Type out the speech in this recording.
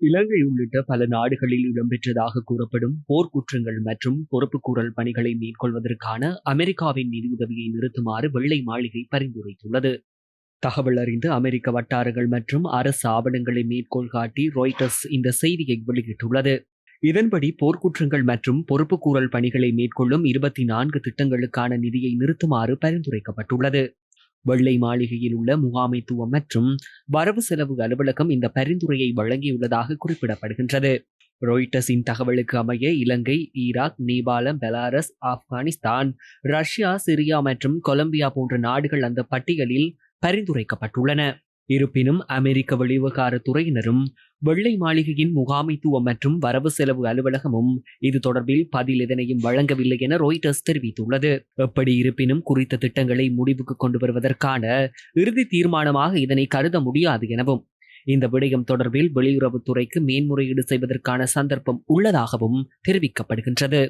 இலங்கை உள்ளிட்ட பல நாடுகளில் இடம்பெற்றதாக கூறப்படும் போர்க்குற்றங்கள் மற்றும் பொறுப்புக்கூறல் பணிகளை மேற்கொள்வதற்கான அமெரிக்காவின் நிதியுதவியை நிறுத்துமாறு வெள்ளை மாளிகை பரிந்துரைத்துள்ளது. தகவல் அறிந்து அமெரிக்க வட்டாரங்கள் மற்றும் அரசு ஆவணங்களை மேற்கோள் காட்டி ராய்டர்ஸ் இந்த செய்தியை வெளியிட்டுள்ளது. இதன்படி போர்க்குற்றங்கள் மற்றும் பொறுப்புக்கூறல் பணிகளை மேற்கொள்ளும் இருபத்தி நான்கு திட்டங்களுக்கான நிதியை நிறுத்துமாறு பரிந்துரைக்கப்பட்டுள்ளது. வெள்ளை மாளிகையில் உள்ள முகாமைத்துவம் மற்றும் வரவு செலவு அலுவலகம் இந்த பரிந்துரையை வழங்கியுள்ளதாக குறிப்பிடப்படுகின்றது. ராய்டர்ஸின் தகவலுக்கு அமைய Ilangai Iraq Nepalam Belarus Afghanistan Russia Syria மற்றும் கொலம்பியா போன்ற நாடுகள் அந்த பட்டியலில் பரிந்துரைக்கப்பட்டுள்ளன. இருப்பினும் அமெரிக்க வெளிவிவகார துறையினரும் வெள்ளை மாளிகையின் முகாமைத்துவம் மற்றும் வரவு செலவு அலுவலகமும் இது தொடர்பில் பதில் எதனையும் வழங்கவில்லை என ரோய்டர்ஸ் தெரிவித்துள்ளது. எப்படி இருப்பினும் குறித்த திட்டங்களை முடிவுக்கு கொண்டு வருவதற்கான இறுதி தீர்மானமாக இதனை கருத முடியாது எனவும் இந்த விடயம் தொடர்பில் வெளியுறவுத்துறைக்கு மேன்முறையீடு செய்வதற்கான சந்தர்ப்பம் உள்ளதாகவும் தெரிவிக்கப்படுகின்றது.